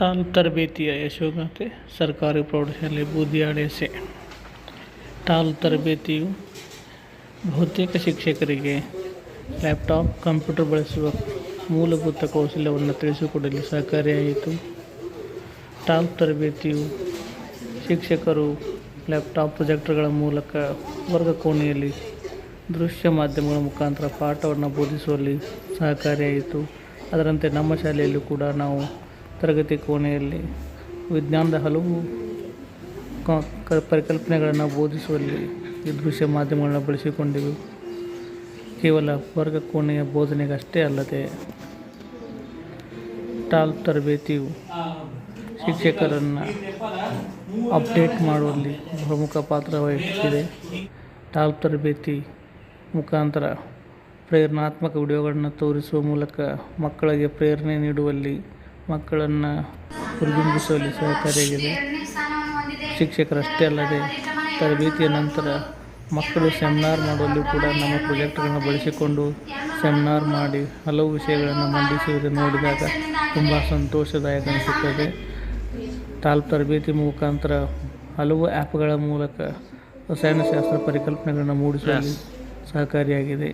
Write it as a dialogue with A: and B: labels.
A: Tall ತರಬೇತಿಯ ಯಶೋಗಾಥೆ ಸರ್ಕಾರಿ ಪ್ರೌಢಶಾಲೆ ಬೂದಿಯಾಳೆಸೆ ಟಾಲ್ ತರಬೇತಿಯು ಬಹುತೇಕ ಶಿಕ್ಷಕರಿಗೆ ಲ್ಯಾಪ್ಟಾಪ್, ಕಂಪ್ಯೂಟರ್ ಬಳಸುವ ಮೂಲಭೂತ ಕೌಶಲ್ಯವನ್ನು ತಿಳಿಸಿಕೊಡಲು ಸಹಕಾರಿಯಾಯಿತು. ಟಾಲ್ ತರಬೇತಿಯು ಶಿಕ್ಷಕರು ಲ್ಯಾಪ್ಟಾಪ್ ಪ್ರೊಜೆಕ್ಟರ್ಗಳ ಮೂಲಕ ವರ್ಗ ಕೋಣೆಯಲ್ಲಿ ದೃಶ್ಯ ಮಾಧ್ಯಮಗಳ ಮುಖಾಂತರ ಪಾಠವನ್ನು ಬೋಧಿಸುವಲ್ಲಿ ಸಹಕಾರಿಯಾಯಿತು. ಅದರಂತೆ ನಮ್ಮ ಶಾಲೆಯಲ್ಲೂ ಕೂಡ ನಾವು ತರಗತಿ ಕೋಣೆಯಲ್ಲಿ ವಿಜ್ಞಾನದ ಹಲವು ಪರಿಕಲ್ಪನೆಗಳನ್ನು ಬೋಧಿಸುವಲ್ಲಿ ಈ ದೃಶ್ಯ ಮಾಧ್ಯಮಗಳನ್ನು ಬಳಸಿಕೊಂಡಿವೆ. ಕೇವಲ ವರ್ಗ ಕೋಣೆಯ ಬೋಧನೆಗಷ್ಟೇ ಅಲ್ಲದೆ ಟಾಲ್ ತರಬೇತಿಯು ಶಿಕ್ಷಕರನ್ನು ಅಪ್ಡೇಟ್ ಮಾಡುವಲ್ಲಿ ಪ್ರಮುಖ ಪಾತ್ರ ವಹಿಸುತ್ತಿದೆ. ಟಾಲ್ ತರಬೇತಿ ಮುಖಾಂತರ ಪ್ರೇರಣಾತ್ಮಕ ವಿಡಿಯೋಗಳನ್ನು ತೋರಿಸುವ ಮೂಲಕ ಮಕ್ಕಳಿಗೆ ಪ್ರೇರಣೆ ನೀಡುವಲ್ಲಿ ಮಕ್ಕಳನ್ನು ಹುರಿದುಂಬಿಸುವಲ್ಲಿ ಸಹಕಾರಿಯಾಗಿದೆ. ಶಿಕ್ಷಕರಷ್ಟೇ ಅಲ್ಲದೆ ತರಬೇತಿಯ ನಂತರ ಮಕ್ಕಳು ಸೆಮಿನಾರ್ ಮಾಡುವಲ್ಲಿ ಕೂಡ ನಮ್ಮ ಪ್ರೊಜೆಕ್ಟ್ಗಳನ್ನು ಬಳಸಿಕೊಂಡು ಸೆಮಿನಾರ್ ಮಾಡಿ ಹಲವು ವಿಷಯಗಳನ್ನು ಮಂಡಿಸುವುದನ್ನು ನೋಡಿದಾಗ ತುಂಬ ಸಂತೋಷದಾಯಕ ಅನಿಸುತ್ತದೆ. ತಾಲ್ ತರಬೇತಿ ಮುಖಾಂತರ ಹಲವು ಆ್ಯಪ್ಗಳ ಮೂಲಕ ರಸಾಯನಶಾಸ್ತ್ರ ಪರಿಕಲ್ಪನೆಗಳನ್ನು ಮೂಡಿಸುವಲ್ಲಿ ಸಹಕಾರಿಯಾಗಿದೆ.